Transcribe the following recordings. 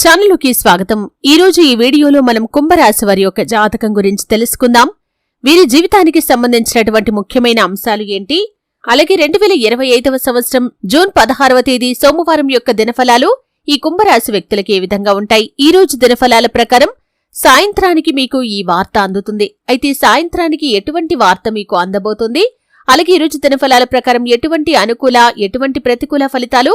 ఛానల్కి స్వాగతం. ఈ రోజు ఈ వీడియోలో మనం కుంభరాశి వారి యొక్క జాతకం గురించి తెలుసుకుందాం. వీరి జీవితానికి సంబంధించినటువంటి ముఖ్యమైన అంశాలు ఏంటి? అలాగే రెండు వేల ఇరవై ఐదవ సంవత్సరం జూన్ పదహారవ తేదీ సోమవారం యొక్క దినఫలాలు ఈ కుంభరాశి వ్యక్తులకు ఏ విధంగా ఉంటాయి? ఈ రోజు దినఫలాల ప్రకారం సాయంత్రానికి మీకు ఈ వార్త అందుతుంది. అయితే సాయంత్రానికి ఎటువంటి వార్త మీకు అందబోతుంది? అలాగే ఈరోజు దినఫలాల ప్రకారం ఎటువంటి అనుకూల ఎటువంటి ప్రతికూల ఫలితాలు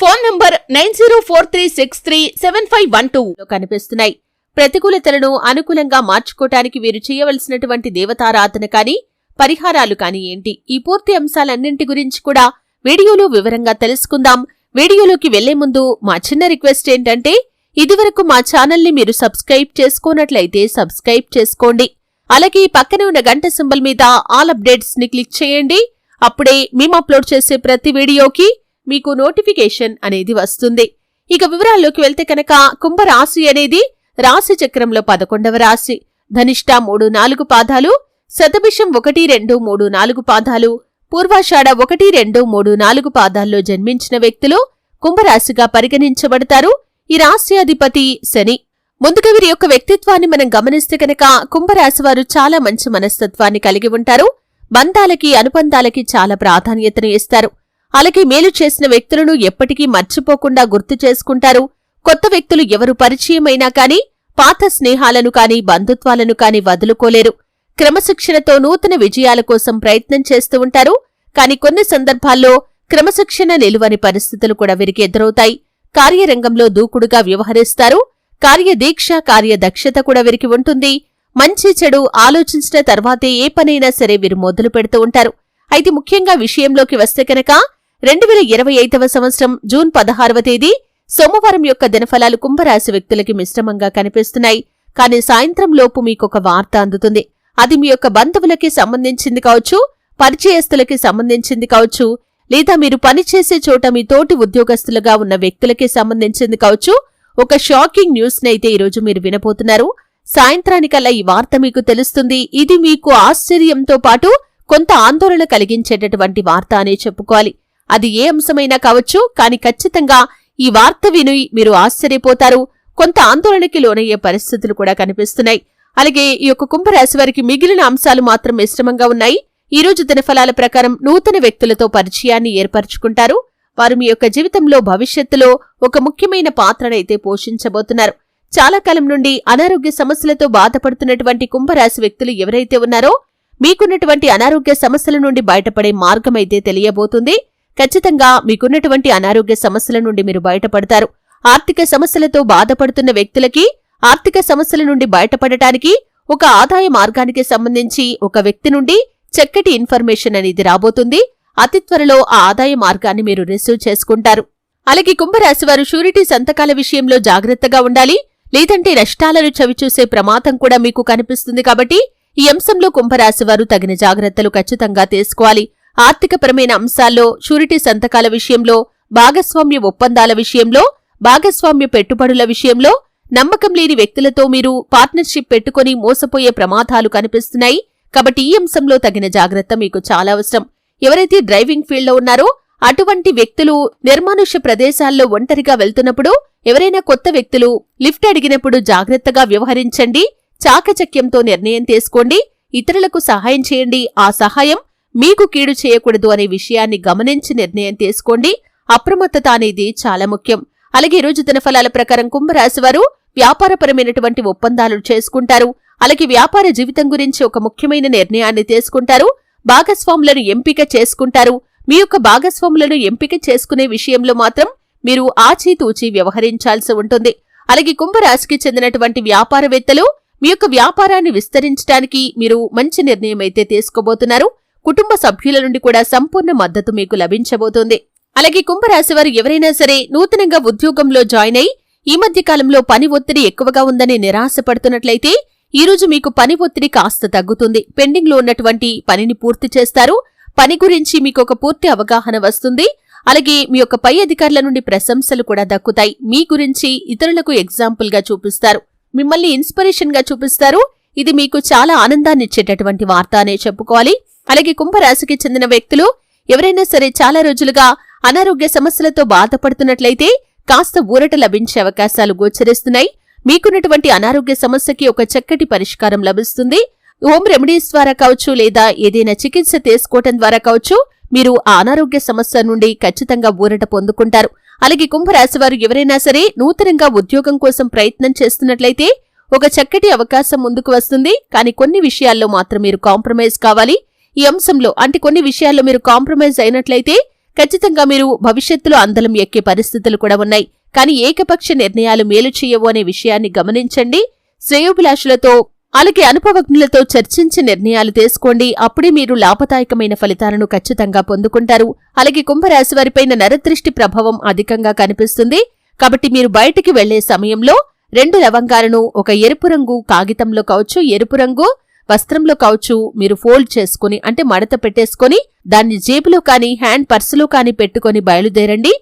Phone number nine zero four three six three seven five one two కనిపిస్తున్నాయి. ప్రతికూలతలను అనుకూలంగా మార్చుకోటానికి వీరు చేయవలసినటువంటి దేవతారాధన కానీ పరిహారాలు కానీ ఏంటి? ఈ పూర్తి అంశాలన్నింటి గురించి కూడా వీడియోలో వివరంగా తెలుసుకుందాం. వీడియోలోకి వెళ్ళే ముందు మా చిన్న రిక్వెస్ట్ ఏంటంటే ఇదివరకు మా ఛానల్ని మీరు సబ్స్క్రైబ్ చేసుకోనట్లయితే సబ్స్క్రైబ్ చేసుకోండి. అలాగే పక్కనే ఉన్న గంట సింబల్ మీద ఆల్ అప్డేట్స్ని క్లిక్ చేయండి. అప్పుడే మేము అప్లోడ్ చేసే ప్రతి వీడియోకి మీకు నోటిఫికేషన్ అనేది వస్తుంది. ఇక వివరాల్లోకి వెళ్తే కనుక కుంభరాశి అనేది రాశి చక్రంలో పదకొండవ రాశి. ధనిష్ట మూడు నాలుగు పాదాలు శతభిషం ఒకటి రెండు మూడు నాలుగు పాదాలు పూర్వాషాఢ ఒకటి రెండు మూడు నాలుగు పాదాల్లో జన్మించిన వ్యక్తులు కుంభరాశిగా పరిగణించబడతారు. ఈ రాశి అధిపతి శని. ముందుగా వీరి యొక్క వ్యక్తిత్వాన్ని మనం గమనిస్తే కనుక కుంభరాశి వారు చాలా మంచి మనస్తత్వాన్ని కలిగి ఉంటారు. బంధాలకి అనుబంధాలకి చాలా ప్రాధాన్యతను ఇస్తారు. అలాగే మేలు చేసిన వ్యక్తులను ఎప్పటికీ మర్చిపోకుండా గుర్తు చేసుకుంటారు. కొత్త వ్యక్తులు ఎవరు పరిచయమైనా కాని పాత స్నేహాలను కాని బంధుత్వాలను కాని వదులుకోలేరు. క్రమశిక్షణతో నూతన విజయాల కోసం ప్రయత్నం చేస్తూ ఉంటారు. కాని కొన్ని సందర్భాల్లో క్రమశిక్షణ నిలువని పరిస్థితులు కూడా వీరికి ఎదురవుతాయి. కార్యరంగంలో దూకుడుగా వ్యవహరిస్తారు. కార్యదీక్ష కార్యదక్షత కూడా వీరికి ఉంటుంది. మంచి చెడు ఆలోచించిన తర్వాతే ఏ పనైనా సరే వీరు మొదలు పెడుతూ ఉంటారు. అయితే ముఖ్యంగా విషయంలోకి వస్తే కనుక రెండు వేల ఇరవై ఐదవ సంవత్సరం జూన్ పదహారవ తేదీ సోమవారం యొక్క దినఫలాలు కుంభరాశి వ్యక్తులకి మిశ్రమంగా కనిపిస్తున్నాయి. కానీ సాయంత్రం లోపు మీకొక వార్త అందుతుంది. అది మీ యొక్క బంధువులకి సంబంధించింది కావచ్చు పరిచయస్తులకి సంబంధించింది కావచ్చు లేదా మీరు పనిచేసే చోట మీ తోటి ఉద్యోగస్తులుగా ఉన్న వ్యక్తులకి సంబంధించింది కావచ్చు ఒక షాకింగ్ న్యూస్ నైతే ఈరోజు మీరు వినబోతున్నారు. సాయంత్రానికల్లా ఈ వార్త మీకు తెలుస్తుంది. ఇది మీకు ఆశ్చర్యంతో పాటు కొంత ఆందోళన కలిగించేటటువంటి వార్త అనే చెప్పుకోవాలి. అది ఏ అంశమైనా కావచ్చు కానీ ఖచ్చితంగా ఈ వార్త విని మీరు ఆశ్చర్యపోతారు. కొంత ఆందోళనకి లోనయ్యే పరిస్థితులు కూడా కనిపిస్తున్నాయి. అలాగే ఈ యొక్క కుంభరాశి వారికి మిగిలిన అంశాలు మాత్రం మిశ్రమంగా ఉన్నాయి. ఈ రోజు దినఫలాల ప్రకారం నూతన వ్యక్తులతో పరిచయాన్ని ఏర్పరచుకుంటారు. వారు మీ యొక్క జీవితంలో భవిష్యత్తులో ఒక ముఖ్యమైన పాత్రనైతే పోషించబోతున్నారు. చాలా కాలం నుండి అనారోగ్య సమస్యలతో బాధపడుతున్నటువంటి కుంభరాశి వ్యక్తులు ఎవరైతే ఉన్నారో మీకున్నటువంటి అనారోగ్య సమస్యల నుండి బయటపడే మార్గమైతే తెలియబోతుంది. ఖచ్చితంగా మీకున్నటువంటి అనారోగ్య సమస్యల నుండి మీరు బయటపడతారు. ఆర్థిక సమస్యలతో బాధపడుతున్న వ్యక్తులకి ఆర్థిక సమస్యల నుండి బయటపడటానికి ఒక ఆదాయ మార్గానికి సంబంధించి ఒక వ్యక్తి నుండి చక్కటి ఇన్ఫర్మేషన్ అనేది రాబోతుంది. అతి త్వరలో ఆ ఆదాయ మార్గాన్ని మీరు రిసీవ్ చేసుకుంటారు. అలాగే కుంభరాశి వారు షూరిటీ సంతకాల విషయంలో జాగ్రత్తగా ఉండాలి. లేదంటే నష్టాలను చవిచూసే ప్రమాదం కూడా మీకు కనిపిస్తుంది కాబట్టి ఈ అంశంలో కుంభరాశి వారు తగిన జాగ్రత్తలు ఖచ్చితంగా తీసుకోవాలి. ఆర్థికపరమైన అంశాల్లో షూరిటీ సంతకాల విషయంలో భాగస్వామ్య ఒప్పందాల విషయంలో భాగస్వామ్య పెట్టుబడుల విషయంలో నమ్మకం లేని వ్యక్తులతో మీరు పార్ట్నర్షిప్ పెట్టుకుని మోసపోయే ప్రమాదాలు కనిపిస్తున్నాయి. కాబట్టి ఈ అంశంలో తగిన జాగ్రత్త మీకు చాలా అవసరం. ఎవరైతే డ్రైవింగ్ ఫీల్డ్లో ఉన్నారో అటువంటి వ్యక్తులు నిర్మానుష్య ప్రదేశాల్లో ఒంటరిగా వెళ్తున్నప్పుడు ఎవరైనా కొత్త వ్యక్తులు లిఫ్ట్ అడిగినప్పుడు జాగ్రత్తగా వ్యవహరించండి. చాకచక్యంతో నిర్ణయం తీసుకోండి. ఇతరులకు సహాయం చేయండి. ఆ సహాయం మీకు కీడు చేయకూడదు అనే విషయాన్ని గమనించి నిర్ణయం తీసుకోండి. అప్రమత్తత అనేది చాలా ముఖ్యం. అలాగే ఈరోజు దినఫలాల ప్రకారం కుంభరాశి వారు వ్యాపారపరమైనటువంటి ఒప్పందాలు చేసుకుంటారు. అలాగే వ్యాపార జీవితం గురించి ఒక ముఖ్యమైన నిర్ణయాన్ని తీసుకుంటారు. భాగస్వాములను ఎంపిక చేసుకుంటారు. మీ యొక్క భాగస్వాములను ఎంపిక చేసుకునే విషయంలో మాత్రం మీరు ఆచితూచి వ్యవహరించాల్సి ఉంటుంది. అలాగే కుంభరాశికి చెందినటువంటి వ్యాపారవేత్తలు మీ యొక్క వ్యాపారాన్ని విస్తరించడానికి మీరు మంచి నిర్ణయం అయితే తీసుకోబోతున్నారు. కుటుంబ సభ్యుల నుండి కూడా సంపూర్ణ మద్దతు మీకు లభించబోతోంది. అలాగే కుంభరాశి వారు ఎవరైనా సరే నూతనంగా ఉద్యోగంలో జాయిన్ అయి ఈ మధ్య కాలంలో పని ఒత్తిడి ఎక్కువగా ఉందని నిరాశపడుతున్నట్లయితే ఈ రోజు మీకు పని ఒత్తిడి కాస్త తగ్గుతుంది. పెండింగ్లో ఉన్నటువంటి పనిని పూర్తి చేస్తారు. పని గురించి మీకు ఒక పూర్తి అవగాహన వస్తుంది. అలాగే మీ యొక్క పై అధికారుల నుండి ప్రశంసలు కూడా దక్కుతాయి. మీ గురించి ఇతరులకు ఎగ్జాంపుల్గా చూపిస్తారు. మిమ్మల్ని ఇన్స్పిరేషన్గా చూపిస్తారు. ఇది మీకు చాలా ఆనందాన్ని ఇచ్చేటటువంటి వార్త అనే చెప్పుకోవాలి. అలాగే కుంభరాశికి చెందిన వ్యక్తులు ఎవరైనా సరే చాలా రోజులుగా అనారోగ్య సమస్యలతో బాధపడుతున్నట్లయితే కాస్త ఊరట లభించే అవకాశాలు గోచరిస్తున్నాయి. మీకున్నటువంటి అనారోగ్య సమస్యకి ఒక చక్కటి పరిష్కారం లభిస్తుంది. హోమ్ రెమెడీస్ ద్వారా కావచ్చు లేదా ఏదైనా చికిత్స తీసుకోవటం ద్వారా కావచ్చు మీరు ఆ అనారోగ్య సమస్య నుండి ఖచ్చితంగా ఊరట పొందుకుంటారు. అలాగే కుంభరాశి వారు ఎవరైనా సరే నూతనంగా ఉద్యోగం కోసం ప్రయత్నం చేస్తున్నట్లయితే ఒక చక్కటి అవకాశం ముందుకు వస్తుంది. కానీ కొన్ని విషయాల్లో మాత్రం మీరు కాంప్రమైజ్ కావాలి. ఈ అంశంలో అంటే కొన్ని విషయాల్లో మీరు కాంప్రమైజ్ అయినట్లయితే ఖచ్చితంగా మీరు భవిష్యత్తులో అందలం ఎక్కే పరిస్థితులు కూడా ఉన్నాయి. కానీ ఏకపక్ష నిర్ణయాలు మేలు చేయవు అనే విషయాన్ని గమనించండి. శ్రేయోభిలాషులతో అలాగే అనుభవజ్ఞులతో చర్చించి నిర్ణయాలు తీసుకోండి. అప్పుడే మీరు లాభదాయకమైన ఫలితాలను ఖచ్చితంగా పొందుకుంటారు. అలాగే కుంభరాశి వారిపైన నరదృష్టి ప్రభావం అధికంగా కనిపిస్తుంది. కాబట్టి మీరు బయటికి వెళ్ళే సమయంలో రెండు లవంగాలను ఒక ఎరుపు రంగు కాగితంలో కావచ్చు ఎరుపు రంగు వస్త్రంలో కావచ్చు మీరు ఫోల్డ్ చేసుకుని అంటే మడత పెట్టేసుకొని దాన్ని జేబులో కానీ హ్యాండ్ పర్సులో కానీ పెట్టుకొని బయలుదేరండి.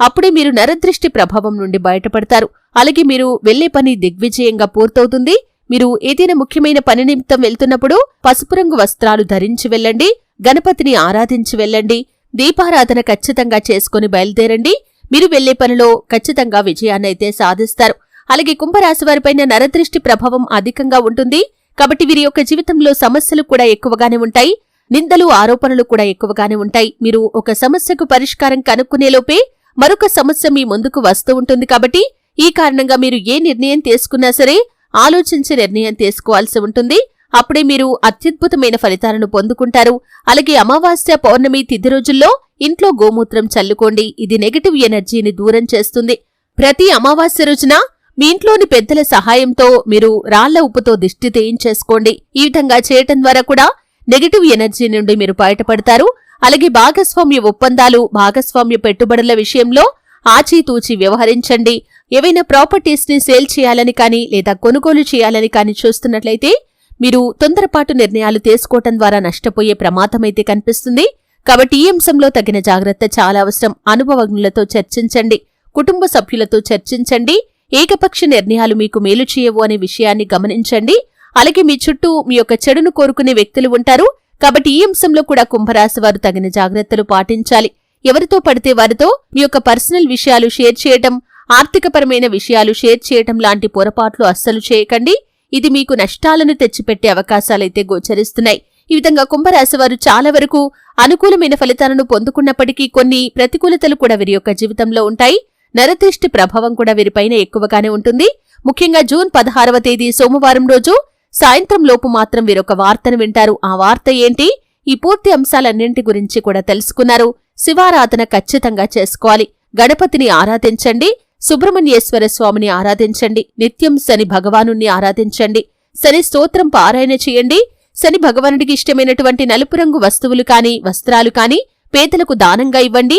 అప్పుడే మీరు నరదృష్టి ప్రభావం నుండి బయటపడతారు. అలాగే మీరు వెళ్ళే పని దిగ్విజయంగా పూర్తవుతుంది. మీరు ఏదైనా ముఖ్యమైన పని నిమిత్తం వెళ్తున్నప్పుడు పసుపు రంగు వస్త్రాలు ధరించి వెళ్ళండి గణపతిని ఆరాధించి వెళ్ళండి దీపారాధన ఖచ్చితంగా చేసుకుని బయలుదేరండి. మీరు వెళ్ళే పనిలో ఖచ్చితంగా విజయాన్నైతే సాధిస్తారు. అలాగే కుంభరాశి వారిపైన నరదృష్టి ప్రభావం అధికంగా ఉంటుంది. కాబట్టి వీరి యొక్క జీవితంలో సమస్యలు కూడా ఎక్కువగానే ఉంటాయి. నిందలు ఆరోపణలు కూడా ఎక్కువగానే ఉంటాయి. మీరు ఒక సమస్యకు పరిష్కారం కనుక్కునేలోపే మరొక సమస్య మీ ముందుకు వస్తూ ఉంటుంది కాబట్టి ఈ కారణంగా మీరు ఏ నిర్ణయం తీసుకున్నా సరే ఆలోచించి నిర్ణయం తీసుకోవాల్సి ఉంటుంది. అప్పుడే మీరు అత్యద్భుతమైన ఫలితాలను పొందుకుంటారు. అలాగే అమావాస్య పౌర్ణమి తిథి రోజుల్లో ఇంట్లో గోమూత్రం చల్లుకోండి. ఇది నెగటివ్ ఎనర్జీని దూరం చేస్తుంది. ప్రతి అమావాస్య రోజున మీ ఇంట్లోని పెద్దల సహాయంతో మీరు రాళ్ళ ఉప్పుతో దిష్టి తీయించేసుకోండి. ఈ విధంగా చేయటం ద్వారా కూడా నెగటివ్ ఎనర్జీ నుండి మీరు బయటపడతారు. అలాగే భాగస్వామ్య ఒప్పందాలు భాగస్వామ్య పెట్టుబడుల విషయంలో ఆచితూచి వ్యవహరించండి. ఏవైనా ప్రాపర్టీస్ని సేల్ చేయాలని కానీ లేదా కొనుగోలు చేయాలని కానీ చూస్తున్నట్లయితే మీరు తొందరపాటు నిర్ణయాలు తీసుకోవటం ద్వారా నష్టపోయే ప్రమాదమైతే కనిపిస్తుంది. కాబట్టి ఈ అంశంలో తగిన జాగ్రత్త చాలా అవసరం. అనుభవజ్ఞులతో చర్చించండి. కుటుంబ సభ్యులతో చర్చించండి. ఏకపక్ష నిర్ణయాలు మీకు మేలు చేయవు అనే విషయాన్ని గమనించండి. అలాగే మీ చుట్టూ మీ యొక్క చెడును కోరుకునే వ్యక్తులు ఉంటారు. కాబట్టి ఈ అంశంలో కూడా కుంభరాశి వారు తగిన జాగ్రత్తలు పాటించాలి. ఎవరితో పడితే వారితో మీ యొక్క పర్సనల్ విషయాలు షేర్ చేయటం ఆర్థికపరమైన విషయాలు షేర్ చేయటం లాంటి పొరపాట్లు అస్సలు చేయకండి. ఇది మీకు నష్టాలను తెచ్చిపెట్టే అవకాశాలైతే గోచరిస్తున్నాయి. ఈ విధంగా కుంభరాశి వారు చాలా వరకు అనుకూలమైన ఫలితాలను పొందుకున్నప్పటికీ కొన్ని ప్రతికూలతలు కూడా వీరి యొక్క జీవితంలో ఉంటాయి. నరదృష్టి ప్రభావం కూడా వీరిపైన ఎక్కువగానే ఉంటుంది. ముఖ్యంగా జూన్ పదహారవ తేదీ సోమవారం రోజు సాయంత్రం లోపు మాత్రం వీరొక వార్తను వింటారు. ఆ వార్త ఏంటి? ఈ పూర్తి అంశాలన్నింటి గురించి కూడా తెలుసుకున్నారు. శివారాధన ఖచ్చితంగా చేసుకోవాలి. గణపతిని ఆరాధించండి. సుబ్రహ్మణ్యేశ్వర స్వామిని ఆరాధించండి. నిత్యం శని భగవానుణ్ణి ఆరాధించండి. శని స్తోత్రం పారాయణ చేయండి. శని భగవానుడికి ఇష్టమైనటువంటి నలుపు రంగు వస్తువులు కాని వస్త్రాలు కాని పేదలకు దానంగా ఇవ్వండి.